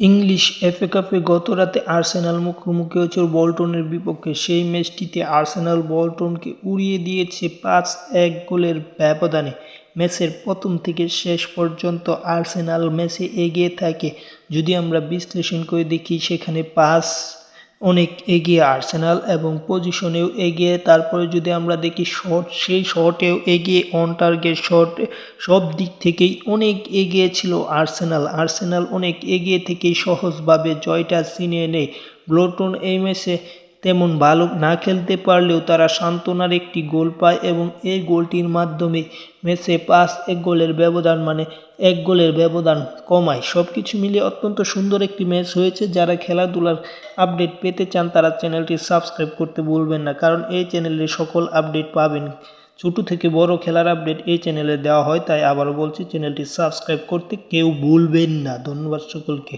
English FA কাপে গত রাতে আর্সেনাল মুখোমুখি হয়েছিল বল্টনের বিপক্ষে। সেই ম্যাচটিতে আর্সেনাল বল্টনকে উড়িয়ে দিয়েছে পাঁচ এক গোলের ব্যবধানে। ম্যাচের প্রথম থেকে শেষ পর্যন্ত আর্সেনাল ম্যাচে এগিয়ে থাকে। যদি আমরা বিশ্লেষণ করে দেখি, সেখানে পাঁচ অনেক এগিয়ে আর্সেনাল এবং পজিশনেও এগিয়ে, তারপরে যদি আমরা দেখি শট, সেই শটেও এগিয়ে অন টার্গেট শট সব দিক থেকেই অনেক এগিয়ে ছিল আর্সেনাল। আর্সেনাল অনেক এগিয়ে থেকেই সহজভাবে জয়টা ছিনিয়ে নেয়। ব্লোটন এই ম্যাচে তেমন ভালো না খেলতে পারলেও তারা সান্ত্বনার একটি গোল পায় এবং এই গোলটির মাধ্যমে ম্যাচে পাঁচ এক গোলের ব্যবধান মানে এক গোলের ব্যবধান কমায়। সব কিছু মিলিয়ে অত্যন্ত সুন্দর একটি ম্যাচ হয়েছে। যারা খেলাধুলার আপডেট পেতে চান তারা চ্যানেলটি সাবস্ক্রাইব করতে ভুলবেন না, কারণ এই চ্যানেলে সকল আপডেট পাবেন। ছোট থেকে বড় খেলার আপডেট এই চ্যানেলে দেওয়া হয়, তাই আবারও বলছি, চ্যানেলটি সাবস্ক্রাইব করতে কেউ ভুলবেন না। ধন্যবাদ সকলকে।